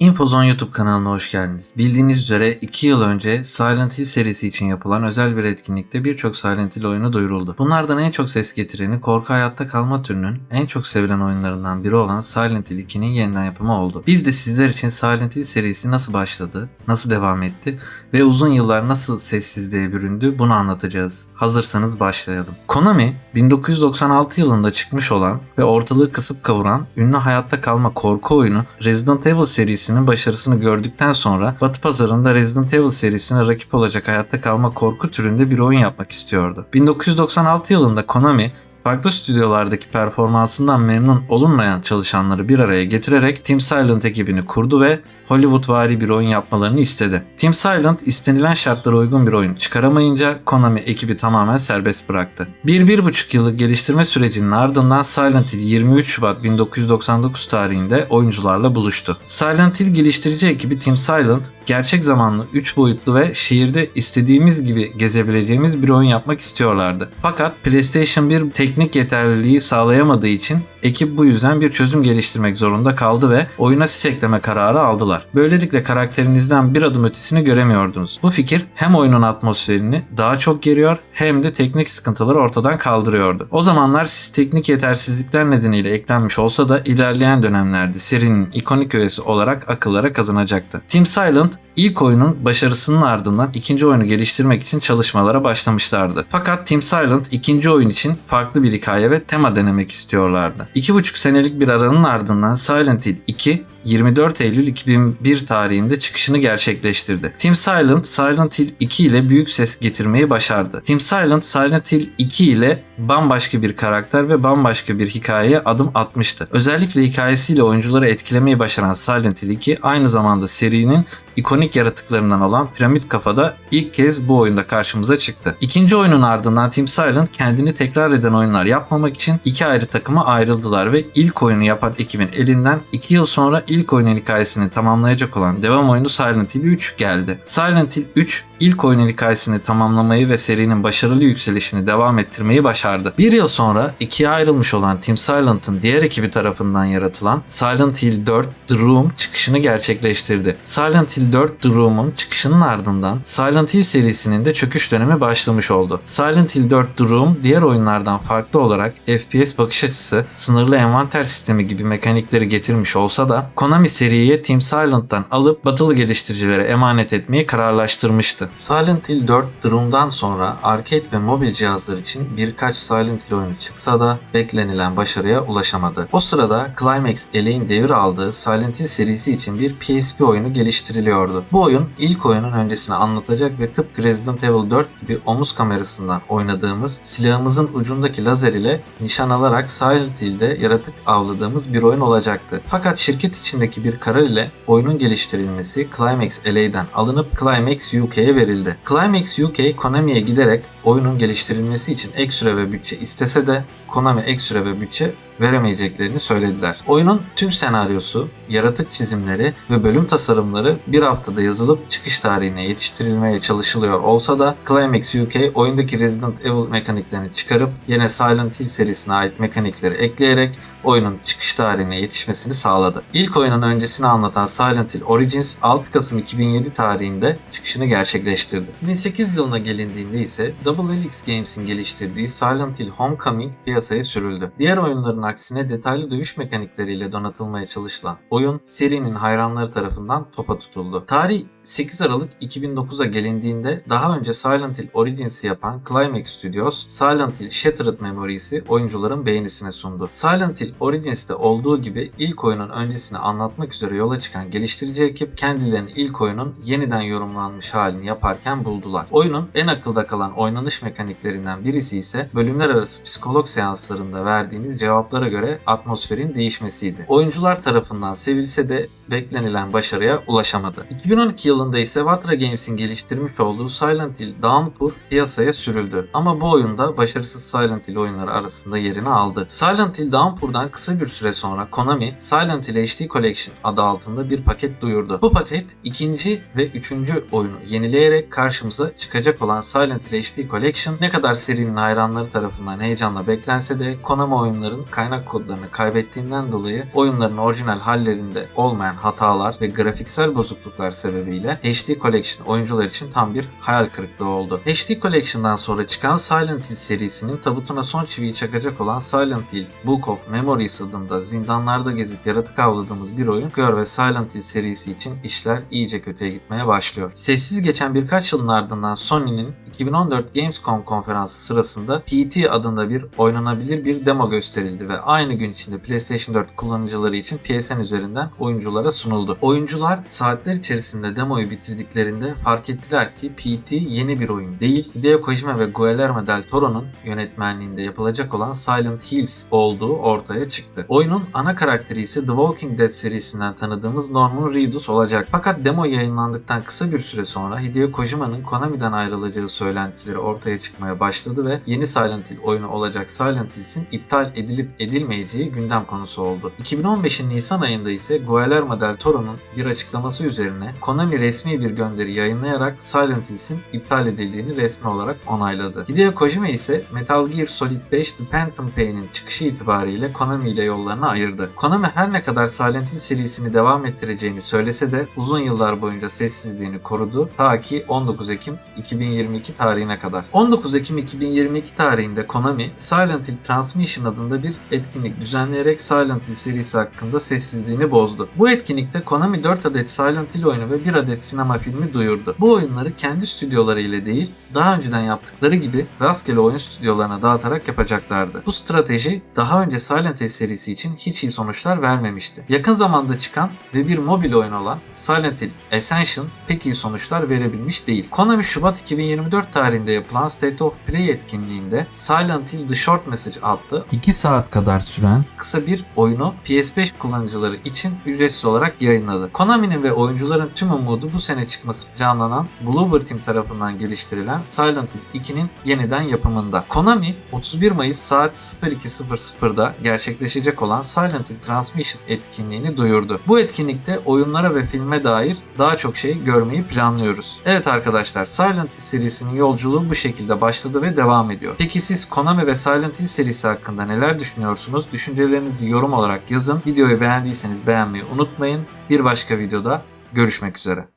Infozone YouTube kanalına hoş geldiniz. Bildiğiniz üzere 2 yıl önce Silent Hill serisi için yapılan özel bir etkinlikte birçok Silent Hill oyunu duyuruldu. Bunlardan en çok ses getireni korku hayatta kalma türünün en çok sevilen oyunlarından biri olan Silent Hill 2'nin yeniden yapımı oldu. Biz de sizler için Silent Hill serisi nasıl başladı, nasıl devam etti ve uzun yıllar nasıl sessizliğe büründü bunu anlatacağız. Hazırsanız başlayalım. Konami 1996 yılında çıkmış olan ve ortalığı kısıp kavuran ünlü hayatta kalma korku oyunu Resident Evil serisinin başarısını gördükten sonra Batı pazarında Resident Evil serisine rakip olacak hayatta kalma korku türünde bir oyun yapmak istiyordu. 1996 yılında Konami farklı stüdyolardaki performansından memnun olunmayan çalışanları bir araya getirerek Team Silent ekibini kurdu ve Hollywoodvari bir oyun yapmalarını istedi. Team Silent istenilen şartlara uygun bir oyun çıkaramayınca Konami ekibi tamamen serbest bıraktı. Bir, bir buçuk yıllık geliştirme sürecinin ardından Silent Hill 23 Şubat 1999 tarihinde oyuncularla buluştu. Silent Hill geliştirici ekibi Team Silent, gerçek zamanlı 3 boyutlu ve şehirde istediğimiz gibi gezebileceğimiz bir oyun yapmak istiyorlardı. Fakat PlayStation 1 teknik yeterliliği sağlayamadığı için ekip bu yüzden bir çözüm geliştirmek zorunda kaldı ve oyuna sis ekleme kararı aldılar. Böylelikle karakterinizden bir adım ötesini göremiyordunuz. Bu fikir hem oyunun atmosferini daha çok geriyor hem de teknik sıkıntıları ortadan kaldırıyordu. O zamanlar sis teknik yetersizlikler nedeniyle eklenmiş olsa da ilerleyen dönemlerde serinin ikonik öğesi olarak akıllara kazanacaktı. Team Silent ilk oyunun başarısının ardından ikinci oyunu geliştirmek için çalışmalara başlamışlardı. Fakat Team Silent ikinci oyun için farklı bir hikaye ve tema denemek istiyorlardı. İki buçuk senelik bir aranın ardından Silent Hill 2 24 Eylül 2001 tarihinde çıkışını gerçekleştirdi. Team Silent, Silent Hill 2 ile büyük ses getirmeyi başardı. Team Silent, Silent Hill 2 ile bambaşka bir karakter ve bambaşka bir hikayeye adım atmıştı. Özellikle hikayesiyle oyuncuları etkilemeyi başaran Silent Hill 2 aynı zamanda serinin ikonik yaratıklarından olan Piramit Kafa'da ilk kez bu oyunda karşımıza çıktı. İkinci oyunun ardından Team Silent kendini tekrar eden oyunlar yapmamak için iki ayrı takıma ayrıldılar ve ilk oyunu yapan ekibin elinden 2 yıl sonra ilk oyunun hikayesini tamamlayacak olan devam oyunu Silent Hill 3 geldi. Silent Hill 3 ilk oyunun hikayesini tamamlamayı ve serinin başarılı yükselişini devam ettirmeyi başardı. Bir yıl sonra ikiye ayrılmış olan Team Silent'ın diğer ekibi tarafından yaratılan Silent Hill 4 The Room çıkışını gerçekleştirdi. Silent Hill 4 The Room'un çıkışının ardından Silent Hill serisinin de çöküş dönemi başlamış oldu. Silent Hill 4 The Room diğer oyunlardan farklı olarak FPS bakış açısı, sınırlı envanter sistemi gibi mekanikleri getirmiş olsa da Konami seriye Team Silent'tan alıp batılı geliştiricilere emanet etmeyi kararlaştırmıştı. Silent Hill 4 The Room'dan sonra arcade ve mobil cihazlar için birkaç Silent Hill oyunu çıksa da beklenilen başarıya ulaşamadı. O sırada Climax Ele'in devir aldığı Silent Hill serisi için bir PSP oyunu geliştiriliyordu. Bu oyun ilk oyunun öncesini anlatacak ve tıpkı Resident Evil 4 gibi omuz kamerasından oynadığımız silahımızın ucundaki lazer ile nişan alarak Silent Hill'de yaratık avladığımız bir oyun olacaktı. Fakat şirket içindeki bir karar ile oyunun geliştirilmesi Climax LA'den alınıp Climax UK'ye verildi. Climax UK Konami'ye giderek oyunun geliştirilmesi için ek süre ve bütçe istese de Konami ek süre ve bütçe veremeyeceklerini söylediler. Oyunun tüm senaryosu, yaratık çizimleri ve bölüm tasarımları bir haftada yazılıp çıkış tarihine yetiştirilmeye çalışılıyor olsa da Climax UK oyundaki Resident Evil mekaniklerini çıkarıp yine Silent Hill serisine ait mekanikleri ekleyerek oyunun çıkış tarihine yetişmesini sağladı. İlk oyunun öncesini anlatan Silent Hill Origins 6 Kasım 2007 tarihinde çıkışını gerçekleştirdi. 2008 yılına gelindiğinde ise Double Helix Games'in geliştirdiği Silent Hill Homecoming piyasaya sürüldü. Diğer oyunların aksine detaylı dövüş mekanikleriyle donatılmaya çalışılan oyun serinin hayranları tarafından topa tutuldu. Tarih 8 Aralık 2009'a gelindiğinde daha önce Silent Hill Origins'i yapan Climax Studios, Silent Hill Shattered Memories'i oyuncuların beğenisine sundu. Silent Hill Origins'te olduğu gibi ilk oyunun öncesini anlatmak üzere yola çıkan geliştirici ekip kendilerini ilk oyunun yeniden yorumlanmış halini yaparken buldular. Oyunun en akılda kalan oynanış mekaniklerinden birisi ise bölümler arası psikolog seanslarında verdiğiniz cevaplara göre atmosferin değişmesiydi. Oyuncular tarafından sevilse de beklenilen başarıya ulaşamadı. 2012 yılında ise Vatra Games'in geliştirmiş olduğu Silent Hill Downpour piyasaya sürüldü. Ama bu oyunda başarısız Silent Hill oyunları arasında yerini aldı. Silent Hill Downpour'dan kısa bir süre sonra Konami Silent Hill HD Collection adı altında bir paket duyurdu. Bu paket ikinci ve üçüncü oyunu yenileyerek karşımıza çıkacak olan Silent Hill HD Collection ne kadar serinin hayranları tarafından heyecanla beklense de Konami oyunların kaynak kaynak kodlarını kaybettiğinden dolayı oyunların orijinal hallerinde olmayan hatalar ve grafiksel bozukluklar sebebiyle HD Collection oyuncular için tam bir hayal kırıklığı oldu. HD Collection'dan sonra çıkan Silent Hill serisinin tabutuna son çiviyi çakacak olan Silent Hill Book of Memories adında zindanlarda gezip yaratık avladığımız bir oyun Gör ve Silent Hill serisi için işler iyice kötüye gitmeye başlıyor. Sessiz geçen birkaç yılın ardından Sony'nin 2014 Gamescom konferansı sırasında PT adında bir oynanabilir bir demo gösterildi ve aynı gün içinde PlayStation 4 kullanıcıları için PSN üzerinden oyunculara sunuldu. Oyuncular saatler içerisinde demoyu bitirdiklerinde fark ettiler ki PT yeni bir oyun değil, Hideo Kojima ve Guillermo del Toro'nun yönetmenliğinde yapılacak olan Silent Hills olduğu ortaya çıktı. Oyunun ana karakteri ise The Walking Dead serisinden tanıdığımız Norman Reedus olacak. Fakat demo yayınlandıktan kısa bir süre sonra Hideo Kojima'nın Konami'den ayrılacağı söylentileri ortaya çıkmaya başladı ve yeni Silent Hill oyunu olacak Silent Hills'in iptal edilip edilmeyeceği gündem konusu oldu. 2015'in Nisan ayında ise Guillermo del Toro'nun bir açıklaması üzerine Konami resmi bir gönderi yayınlayarak Silent Hills'in iptal edildiğini resmi olarak onayladı. Hideo Kojima ise Metal Gear Solid 5 The Phantom Pain'in çıkışı itibariyle Konami ile yollarını ayırdı. Konami her ne kadar Silent Hill serisini devam ettireceğini söylese de uzun yıllar boyunca sessizliğini korudu ta ki 19 Ekim 2022 tarihine kadar. 19 Ekim 2022 tarihinde Konami Silent Hill Transmission adında bir etkinlik düzenleyerek Silent Hill serisi hakkında sessizliğini bozdu. Bu etkinlikte Konami 4 adet Silent Hill oyunu ve 1 adet sinema filmi duyurdu. Bu oyunları kendi stüdyoları ile değil, daha önceden yaptıkları gibi rastgele oyun stüdyolarına dağıtarak yapacaklardı. Bu strateji daha önce Silent Hill serisi için hiç iyi sonuçlar vermemişti. Yakın zamanda çıkan ve bir mobil oyun olan Silent Hill Ascension pek iyi sonuçlar verebilmiş değil. Konami Şubat 2024 tarihinde yapılan State of Play etkinliğinde Silent Hill The Short Message adlı 2 saat kadar süren kısa bir oyunu PS5 kullanıcıları için ücretsiz olarak yayınladı. Konami'nin ve oyuncuların tüm umudu bu sene çıkması planlanan Bloober Team tarafından geliştirilen Silent Hill 2'nin yeniden yapımında. Konami 31 Mayıs saat 02.00'da gerçekleşecek olan Silent Hill Transmission etkinliğini duyurdu. Bu etkinlikte oyunlara ve filme dair daha çok şey görmeyi planlıyoruz. Evet arkadaşlar Silent Hill serisinin yolculuğu bu şekilde başladı ve devam ediyor. Peki siz Konami ve Silent Hill serisi hakkında neler düşünüyorsunuz? Düşüncelerinizi yorum olarak yazın. Videoyu beğendiyseniz beğenmeyi unutmayın. Bir başka videoda görüşmek üzere.